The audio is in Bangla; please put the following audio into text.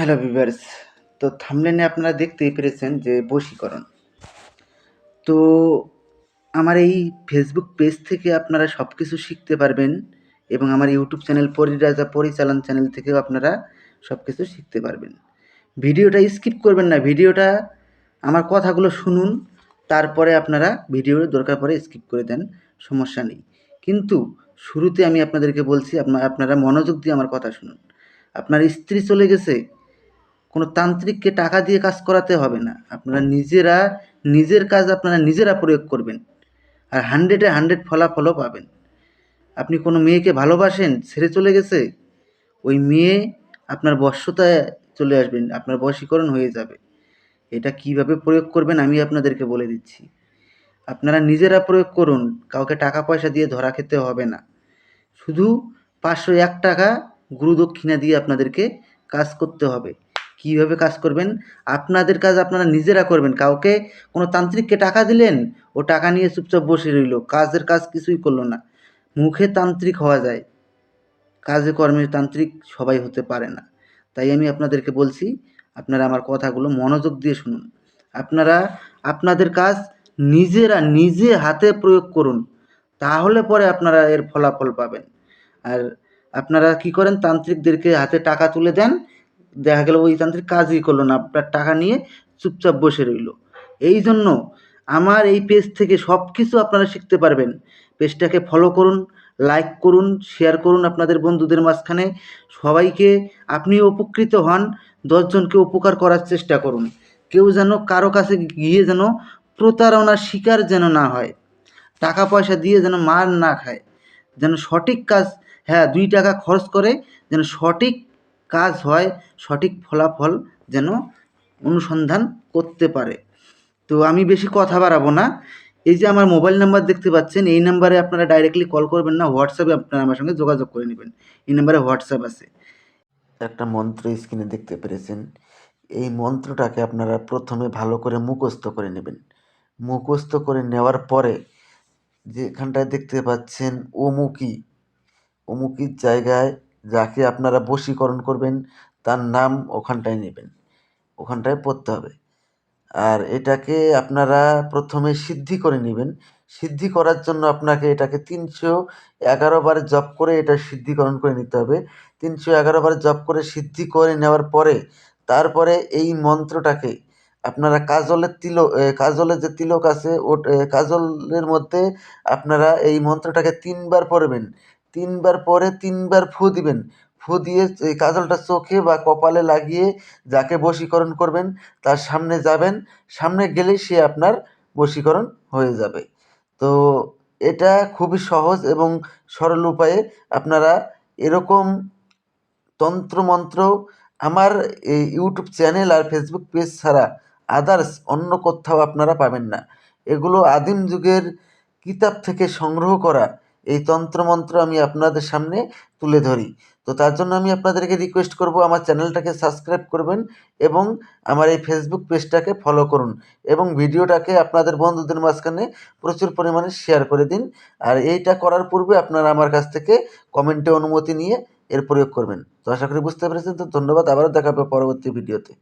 হ্যালো ভিভার্স তো থামলেনে আপনারা দেখতেই পেরেছেন যে বশীকরণ। তো আমার এই ফেসবুক পেজ থেকে আপনারা সব কিছু শিখতে পারবেন এবং আমার ইউটিউব চ্যানেল পরিরাজা পরিচালন চ্যানেল থেকেও আপনারা সব কিছু শিখতে পারবেন। ভিডিওটা স্কিপ করবেন না, ভিডিওটা আমার কথাগুলো শুনুন, তারপরে আপনারা ভিডিও দরকার পড়ে স্কিপ করে দেন, সমস্যা নেই। কিন্তু শুরুতে আমি আপনাদেরকে বলছি আপনারা আপনারা মনোযোগ দিয়ে আমার কথা শুনুন। আপনার স্ত্রী চলে গেছে কোনো তান্ত্রিককে টাকা দিয়ে কাজ করাতে হবে না। আপনারা নিজেরা, নিজের কাজ আপনারা নিজেরা প্রয়োগ করবেন। আর হান্ড্রেডে হান্ড্রেড ফলাফলও পাবেন। আপনি কোনো মেয়েকে ভালোবাসেন, ছেড়ে চলে গেছে? ওই মেয়ে আপনার বশ্যতায় চলে আসবেন, আপনার বশীকরণ হয়ে যাবে। এটা কীভাবে প্রয়োগ করবেন আমি আপনাদেরকে বলে দিচ্ছি। আপনারা নিজেরা প্রয়োগ করুন, কাউকে টাকা পয়সা দিয়ে ধরা খেতে হবে না। শুধু পাঁচশো এক টাকা গুরুদক্ষিণা দিয়ে আপনাদেরকে কাজ করতে হবে। কীভাবে কাজ করবেন, আপনাদের কাজ আপনারা নিজেরা করবেন। কাউকে কোনো তান্ত্রিককে টাকা দিলেন, ও টাকা নিয়ে চুপচাপ বসে রইল। কাজের কাজ কিছুই করল না। মুখে তান্ত্রিক হওয়া যায়। কাজে কর্মে তান্ত্রিক সবাই হতে পারে না। তাই আমি আপনাদেরকে বলছি, আপনারা আমার কথাগুলো মনোযোগ দিয়ে শুনুন। আপনারা আপনাদের কাজ নিজেরা নিজে হাতে প্রয়োগ করুন। তাহলে পরে আপনারা এর ফলাফল পাবেন। আর আপনারা কি করেন, তান্ত্রিকদেরকে হাতে টাকা তুলে দেন দেখা গেল ওই তান্ত্রিক কাজই করল না, আপনার টাকা নিয়ে চুপচাপ বসে রইল। এই জন্য আমার এই পেজ থেকে সব কিছু আপনারা শিখতে পারবেন। পেজটাকে ফলো করুন লাইক করুন শেয়ার করুন আপনাদের বন্ধুদের মাঝখানে। সবাইকে আপনি উপকৃত হন, দশজনকে উপকার করার চেষ্টা করুন। কেউ যেন কারও কাছে গিয়ে যেন প্রতারণার শিকার যেন না হয়, টাকা পয়সা দিয়ে যেন মার না খায়, যেন সঠিক কাজ হ্যাঁ দুই টাকা খরচ করে যেন সঠিক কাজ হয়, সঠিক ফলাফল যেন অনুসন্ধান করতে পারে। তো আমি বেশি কথা বাড়াবো না। এই যে আমার মোবাইল নাম্বার দেখতে পাচ্ছেন, এই নাম্বারে আপনারা ডাইরেক্টলি কল করবেন না হোয়াটসঅ্যাপে আপনারা আমার সঙ্গে যোগাযোগ করে নেবেন। এই নাম্বারে হোয়াটসঅ্যাপ আছে। একটা মন্ত্র স্ক্রিনে দেখতে পেরেছেন। এই মন্ত্রটাকে আপনারা প্রথমে ভালো করে মুখস্থ করে নেবেন। মুখস্থ করে নেওয়ার পরে যেখানটায় দেখতে পাচ্ছেন অমুকি অমুকির জায়গায় যাকে আপনারা বশীকরণ করবেন, তার নাম ওখানটায় নেবেন। ওখানটায় পড়তে হবে। আর এটাকে আপনারা প্রথমে সিদ্ধি করে নেবেন। সিদ্ধি করার জন্য আপনাকে এটাকে তিনশো এগারো বার জপ করে এটা সিদ্ধিকরণ করে নিতে হবে। তিনশো এগারো বার জপ করে সিদ্ধি করে নেওয়ার পরে, তারপরে এই মন্ত্রটাকে আপনারা কাজলের তিলক কাজলের যে তিলক আছে ও কাজলের মধ্যে আপনারা এই মন্ত্রটাকে তিনবার পড়বেন। তিনবার পরে তিনবার ফু দিবেন। ফু দিয়ে এই কাজলটা চোখে বা কপালে লাগিয়ে যাকে বশীকরণ করবেন, তার সামনে যাবেন, সামনে গেলেই সে আপনার বশীকরণ হয়ে যাবে। তো এটা খুবই সহজ এবং সরল উপায়ে আপনারা এরকম তন্ত্রমন্ত্র আমার এই ইউটিউব চ্যানেল আর ফেসবুক পেজ ছাড়া আদার্স অন্য কোথাও আপনারা পাবেন না। এগুলো আদিম যুগের কিতাব থেকে সংগ্রহ করা এই তন্ত্রমন্ত্র আমি আপনাদের সামনে তুলে ধরি। তো তার জন্য আমি আপনাদেরকে রিকোয়েস্ট করব, আমার চ্যানেলটাকে সাবস্ক্রাইব করবেন এবং আমার এই ফেসবুক পেজটাকে ফলো করুন এবং ভিডিওটাকে আপনাদের বন্ধুদের মাঝখানে প্রচুর পরিমাণে শেয়ার করে দিন। আর এইটা করার পূর্বে আপনারা আমার কাছ থেকে কমেন্টে অনুমতি নিয়ে এর প্রয়োগ করবেন। তো আশা করি বুঝতে পেরেছেন। তো ধন্যবাদ। আবারও দেখা হবে পরবর্তী ভিডিওতে